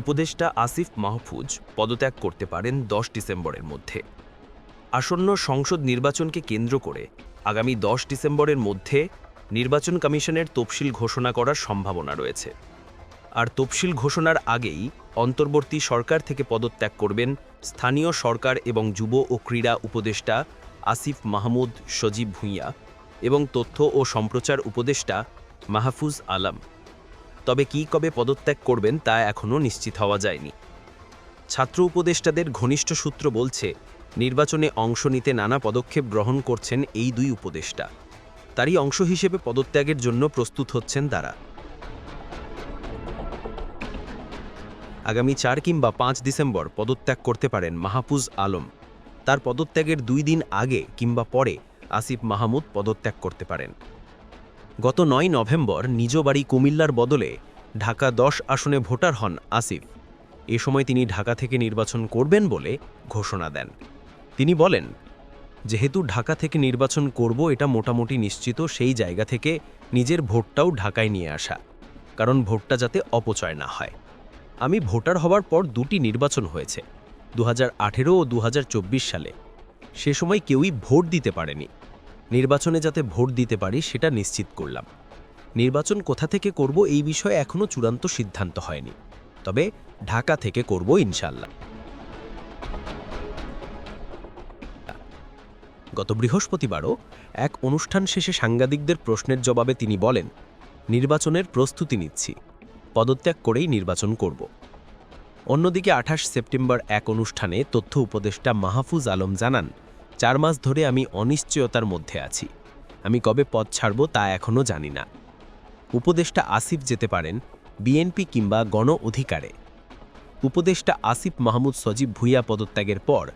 উপদেষ্টা আসিফ মাহফুজ পদত্যাগ করতে পারেন দশ ডিসেম্বরের মধ্যে। আসন্ন সংসদ নির্বাচনকে কেন্দ্র করে আগামী দশ ডিসেম্বরের মধ্যে নির্বাচন কমিশনের তফসিল ঘোষণা করার সম্ভাবনা রয়েছে। আর তফসিল ঘোষণার আগেই অন্তর্বর্তী সরকার থেকে পদত্যাগ করবেন স্থানীয় সরকার এবং যুব ও ক্রীড়া উপদেষ্টা আসিফ মাহমুদ সজীব ভূঁইয়া এবং তথ্য ও সম্প্রচার উপদেষ্টা মাহফুজ আলম। তবে কী কবে পদত্যাগ করবেন তা এখনও নিশ্চিত হওয়া যায়নি। ছাত্র উপদেষ্টাদের ঘনিষ্ঠ সূত্র বলছে, নির্বাচনে অংশ নিতে নানা পদক্ষেপ গ্রহণ করছেন এই দুই উপদেষ্টা। তারই অংশ হিসেবে পদত্যাগের জন্য প্রস্তুত হচ্ছেন তারা। আগামী চার কিংবা পাঁচ ডিসেম্বর পদত্যাগ করতে পারেন মাহফুজ আলম। তার পদত্যাগের দুই দিন আগে কিংবা পরে আসিফ মাহমুদ পদত্যাগ করতে পারেন। গত নয় নভেম্বর নিজ বাড়ি কুমিল্লার বদলে ঢাকা দশ আসনে ভোটার হন আসিফ। এ সময় তিনি ঢাকা থেকে নির্বাচন করবেন বলে ঘোষণা দেন। তিনি বলেন, যেহেতু ঢাকা থেকে নির্বাচন করব, এটা মোটামুটি নিশ্চিত সেই জায়গা থেকে নিজের ভোটটাও ঢাকায় নিয়ে আসা, কারণ ভোটটা যাতে অপচয় না হয়। আমি ভোটার হওয়ার পর দুটি নির্বাচন হয়েছে দু হাজার আঠেরো ও দু হাজার চব্বিশ সালে। সে সময় কেউই ভোট দিতে পারেনি। নির্বাচনে যাতে ভোট দিতে পারি, সেটা নিশ্চিত করলাম। নির্বাচন কোথা থেকে করব এই বিষয়ে এখনও চূড়ান্ত সিদ্ধান্ত হয়নি। তবে ঢাকা থেকে করব ইনশাল্লাহ গত বৃহস্পতিবারও এক অনুষ্ঠান শেষে সাংবাদিকদের প্রশ্নের জবাবে তিনি বলেন, নির্বাচনের প্রস্তুতি নিচ্ছি। পদত্যাগ করেই নির্বাচন করব। অন্যদিকে আঠাশ সেপ্টেম্বর এক অনুষ্ঠানে তথ্য উপদেষ্টা মাহফুজ আলম জানান, চার মাস ধরে আমি অনিশ্চয়তার মধ্যে আছি। আমি কবে পদ ছাড়ব তা এখনও জানি না। উপদেষ্টা আসিফ যেতে পারেন বিএনপি কিংবা গণ অধিকারে। উপদেষ্টা আসিফ মাহমুদ সজীব ভুইয়া পদত্যাগের পর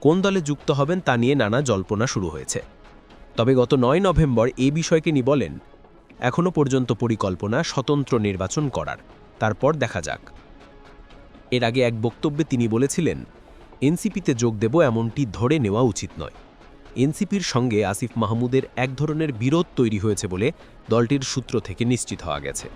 কোন দলে যুক্ত হবেন তা নিয়ে নানা জল্পনা শুরু হয়েছে। তবে গত নয় নভেম্বর এ বিষয়কে নি বলেন এখনও পর্যন্ত পরিকল্পনা স্বতন্ত্র নির্বাচন করার, তারপর দেখা যাক। এর আগে এক বক্তব্যে তিনি বলেছিলেন, এনসিপিতে যোগ দেব এমনটি ধরে নেওয়া উচিত নয়। এনসিপির সঙ্গে আসিফ মাহমুদের এক ধরনের বিরোধ তৈরি হয়েছে বলে দলটির সূত্র থেকে নিশ্চিত হওয়া গেছে।